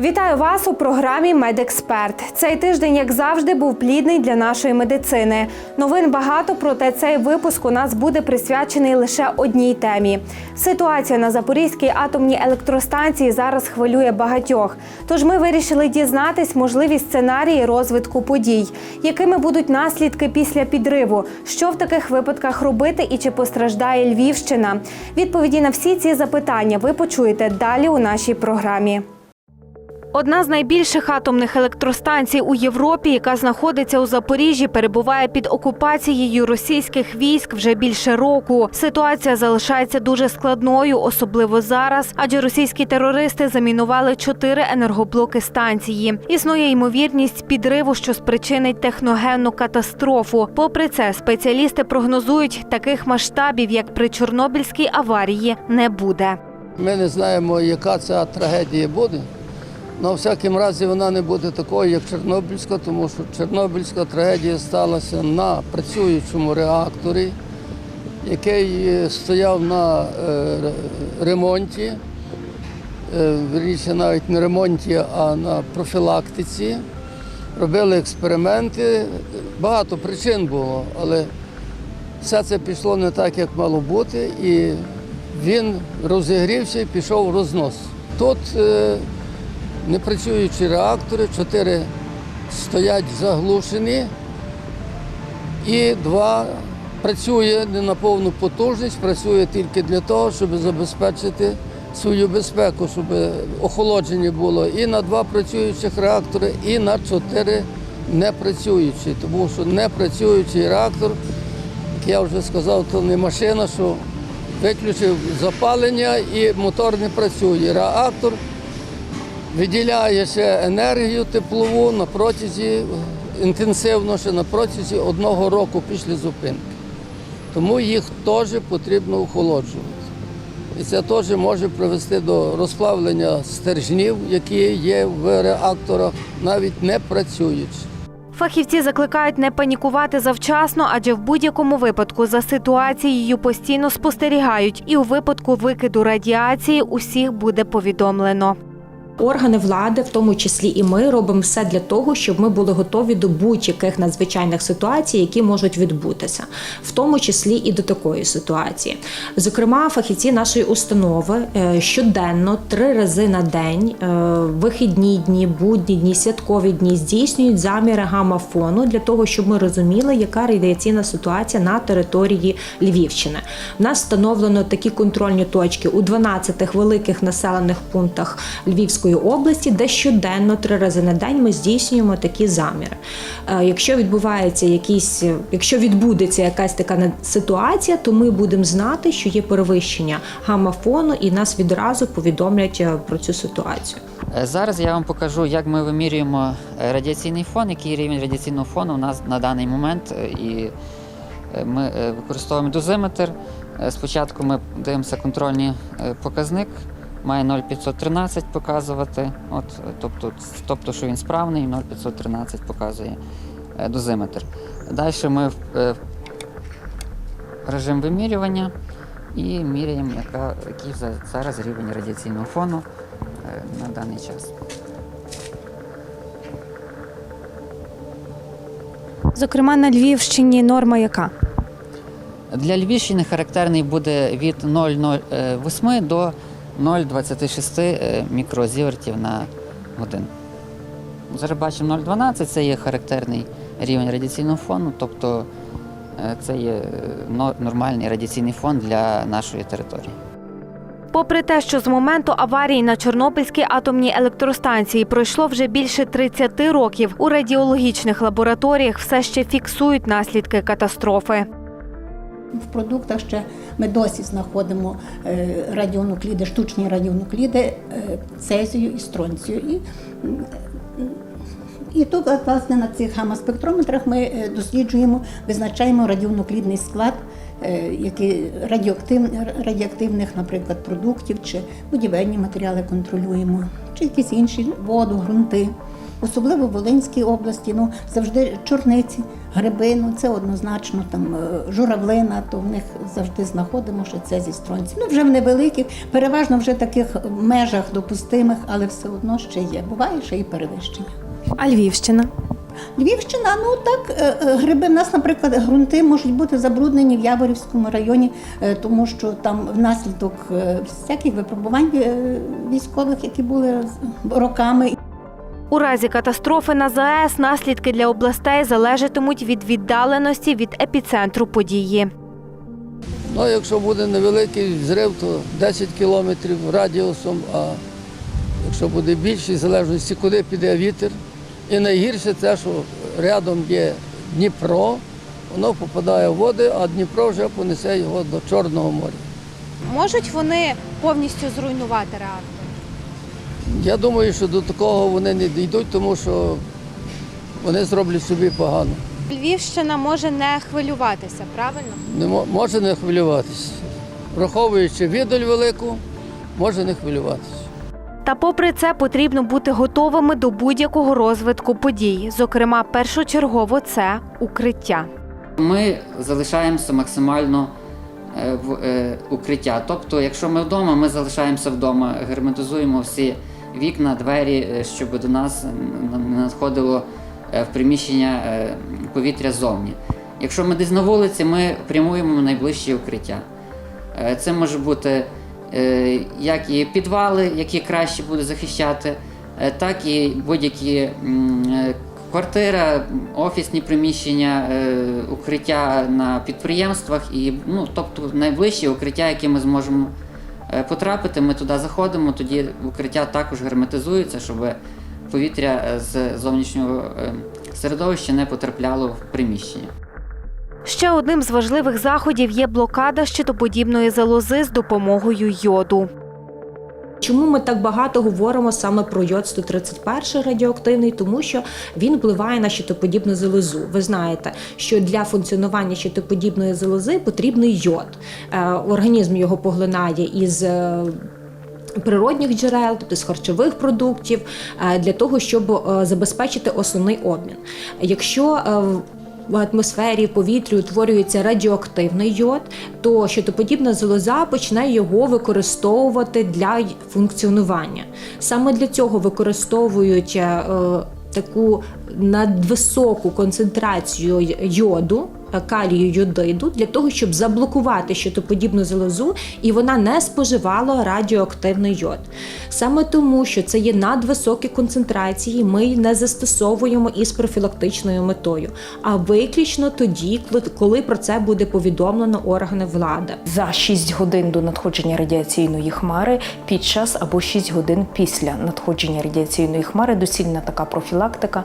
Вітаю вас у програмі Медексперт. Цей тиждень, як завжди, був плідний для нашої медицини. Новин багато, проте цей випуск у нас буде присвячений лише одній темі. Ситуація на Запорізькій атомній електростанції зараз хвилює багатьох. Тож ми вирішили дізнатись можливі сценарії розвитку подій, якими будуть наслідки після підриву, що в таких випадках робити і чи постраждає Львівщина. Відповіді на всі ці запитання ви почуєте далі у нашій програмі. Одна з найбільших атомних електростанцій у Європі, яка знаходиться у Запоріжжі, перебуває під окупацією російських військ вже більше року. Ситуація залишається дуже складною, особливо зараз, адже російські терористи замінували чотири енергоблоки станції. Існує ймовірність підриву, що спричинить техногенну катастрофу. Попри це, спеціалісти прогнозують, таких масштабів, як при Чорнобильській аварії, не буде. Ми не знаємо, яка ця трагедія буде. Але в всякому разі вона не буде такою, як Чорнобильська, тому що Чорнобильська трагедія сталася на працюючому реакторі, який е, стояв на е, ремонті, Е, вірніше навіть не ремонті, а на профілактиці. Робили експерименти. Багато причин було, але все це пішло не так, як мало бути, і він розігрівся і пішов в рознос. Тут непрацюючі реактори, чотири стоять заглушені, і два працює не на повну потужність, працює тільки для того, щоб забезпечити свою безпеку, щоб охолодження було і на два працюючих реактори, і на чотири непрацюючі. Тому що непрацюючий реактор як я вже сказав, то не машина, що виключив запалення і мотор не працює. Реактор виділяє ще енергію теплову на протязі інтенсивно ще на протязі одного року після зупинки. Тому їх теж потрібно охолоджувати. І це теж може привести до розплавлення стержнів, які є в реакторах, навіть не працюючи. Фахівці закликають не панікувати завчасно, адже в будь-якому випадку за ситуацією постійно спостерігають, і у випадку викиду радіації усіх буде повідомлено. Органи влади, в тому числі і ми, робимо все для того, щоб ми були готові до будь-яких надзвичайних ситуацій, які можуть відбутися, в тому числі і до такої ситуації. Зокрема, фахівці нашої установи е, щоденно три рази на день, е, вихідні дні, будні дні, святкові дні здійснюють заміри гамма-фону для того, щоб ми розуміли, яка радіаційна ситуація на території Львівщини. В нас встановлено такі контрольні точки у 12 великих населених пунктах Львівської області, де щоденно три рази на день ми здійснюємо такі заміри. Е, Якщо відбувається якісь, якщо відбудеться якась така ситуація, то ми будемо знати, що є перевищення гамма-фону, і нас відразу повідомлять е, про цю ситуацію. Е, Зараз я вам покажу, як ми вимірюємо е, радіаційний фон, який рівень радіаційного фону у нас на даний момент. е, І е, ми е, використовуємо дозиметр. Е, Спочатку ми дивимося контрольний е, показник, має 0,513 показувати, от, тобто, тобто, що він справний, 0,513 показує е, дозиметр. Далі ми в е, режим вимірювання і міряємо, яка, який зараз рівень радіаційного фону е, на даний час. Зокрема, на Львівщині норма яка? Для Львівщини характерний буде від 0,08 до 0,26 е, мікрозівертів на годину. Зараз бачимо 0,12 це є характерний рівень радіаційного фону, тобто е, це є е, нормальний радіаційний фон для нашої території. Попри те, що з моменту аварії на Чорнобильській атомній електростанції пройшло вже більше 30 років, у радіологічних лабораторіях все ще фіксують наслідки катастрофи. В продуктах ще ми досі знаходимо е, радіонукліди, штучні радіонукліди е, цезію і стронцію. І, і тут, власне, на цих гамма-спектрометрах ми е, досліджуємо, визначаємо радіонуклідний склад який радіоактив, радіоактивних, наприклад, продуктів чи будівельні матеріали контролюємо, чи якісь інші воду, ґрунти. Особливо в Волинській області, ну завжди чорниці, гриби, ну це однозначно там е, журавлина, то в них завжди знаходимо, що це зі стронці. Ну вже в невеликих, переважно вже таких межах допустимих, але все одно ще є. Буває ще і перевищення. А Львівщина? Львівщина, ну так, е, е, гриби в нас, наприклад, ґрунти можуть бути забруднені в Яворівському районі, тому що там внаслідок всяких випробувань військових, які були роками. У разі катастрофи на ЗАЕС наслідки для областей залежатимуть від віддаленості від епіцентру події. Ну, якщо буде невеликий зрив, то 10 кілометрів радіусом, а якщо буде більший, в залежності, куди піде вітер. І найгірше це, що рядом є Дніпро, воно попадає в води, а Дніпро вже понесе його до Чорного моря. Можуть вони повністю зруйнувати реактор? Я думаю, що до такого вони не дійдуть, тому що вони зроблять собі погано. Львівщина може не хвилюватися, правильно? Не може не хвилюватися. Враховуючи віддаль велику, може не хвилюватися. Та попри це потрібно бути готовими до будь-якого розвитку подій. Зокрема, першочергово це укриття. Ми залишаємося максимально е, в е, укриття. Тобто, якщо ми вдома, ми залишаємося вдома, герметизуємо всі вікна, двері, е, щоб до нас не надходило е, в приміщення е, повітря ззовні. Якщо ми десь на вулиці, ми прямуємо в найближче укриття. Це може бути як і підвали, які краще буде захищати, так і будь-які квартира, офісні приміщення, укриття на підприємствах і ну, тобто найближче укриття, яке ми зможемо потрапити, ми туди заходимо, тоді укриття також герметизується, щоб повітря е, з зовнішнього е, середовища не потрапляло в приміщення. Ще одним з важливих заходів є блокада щитоподібної залози з допомогою йоду. Чому ми так багато говоримо саме про йод 131 радіоактивний? Тому що він впливає на щитоподібну залозу. Ви знаєте, що для функціонування щитоподібної залози потрібний йод. Е, Організм його поглинає із. е, Природних джерел, тобто з харчових продуктів, е, для того, щоб забезпечити основний обмін. Якщо в- атмосфері, в повітрі утворюється радіоактивний йод, то щитоподібна залоза почне його використовувати для функціонування. Саме для цього використовують е, таку надвисоку концентрацію йоду. Е, Калію йодиду для того, щоб заблокувати щитоподібну залозу, і вона не споживала радіоактивний йод. Саме тому, що це є надвисокі концентрації, ми й не застосовуємо із профілактичною метою, а виключно тоді, коли- коли про це буде повідомлено органи влади. за 6 годин до надходження радіаційної хмари під час або 6 годин після надходження радіаційної хмари доцільна така профілактика.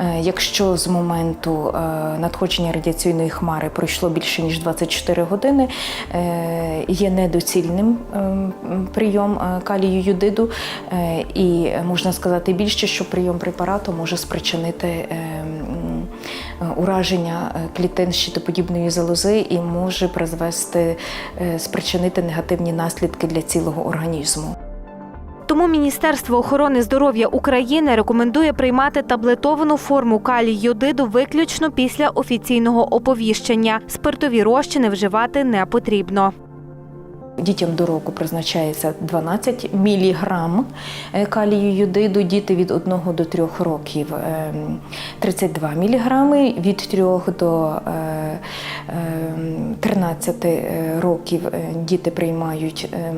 Е, Якщо з моменту е, надходження радіаційної хмари пройшло більше ніж 24 години, е, є недоцільним ем, прийом е, калію юдиду, е, і можна сказати більше, що прийом препарату може спричинити ем, ураження клітин щитоподібної залози і може призвести спричинити негативні наслідки для цілого організму. Тому Міністерство охорони здоров'я України рекомендує приймати таблетовану форму калій йодиду виключно після офіційного оповіщення. Спиртові розчини вживати не потрібно. Дітям до року призначається 12 міліграм е, калію юдиду, діти від 1 до 3 років е, 32 міліграми, від 3 до е, е, 13 років е, діти приймають е,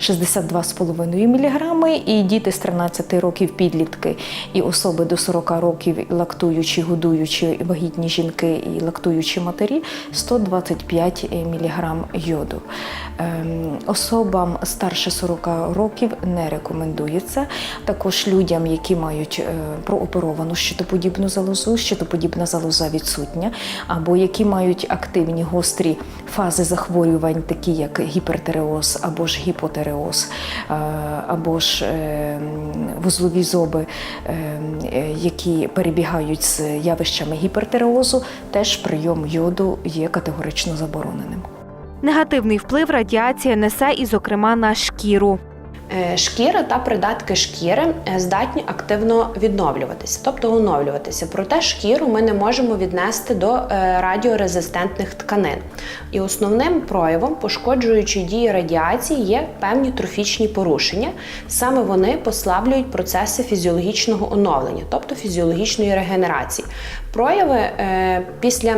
62,5 міліграми, і діти з 13 років підлітки і особи до 40 років лактуючі, годуючі вагітні жінки і лактуючі матері 125 міліграм йоду. Особам старше 40 років не рекомендується. Також людям, які мають е, прооперовану щитоподібну залозу, щитоподібна залоза відсутня, або які мають активні гострі фази захворювань, такі як гіпертереоз або ж гіпотереоз, е, або ж е, вузлові зоби, які перебігають з явищами гіпертереозу, теж прийом йоду є категорично забороненим. Негативний вплив радіація несе і, зокрема, на шкіру. Е, Шкіра та придатки шкіри е, здатні активно відновлюватися, тобто оновлюватися. Проте шкіру ми не можемо віднести до е, радіорезистентних тканин. І основним проявом пошкоджуючої дії радіації є певні трофічні порушення. Саме вони послаблюють процеси фізіологічного оновлення, тобто фізіологічної регенерації. Прояви після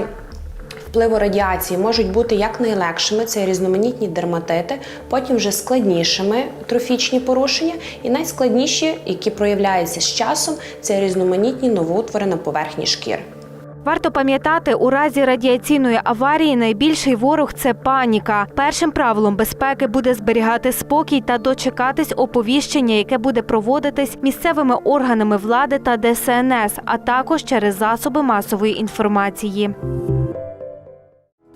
впливу радіації можуть бути як найлегшими, це різноманітні дерматити, потім вже складнішими трофічні порушення, і найскладніші, які проявляються з часом, це різноманітні новоутвори на поверхні шкіри. Варто пам'ятати, у разі радіаційної аварії найбільший ворог це паніка. Першим правилом безпеки буде зберігати спокій та дочекатись оповіщення, яке буде проводитись місцевими органами влади та ДСНС, а також через засоби масової інформації.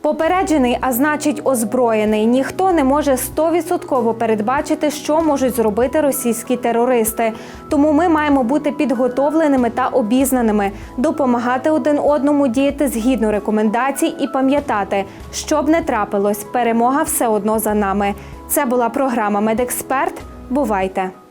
Попереджений, а значить озброєний. Ніхто не може стовідсотково передбачити, що можуть зробити російські терористи. Тому ми маємо бути підготовленими та обізнаними, допомагати один одному діяти згідно рекомендацій і пам'ятати, що б не трапилось, перемога все одно за нами. Це була програма Медексперт. Бувайте!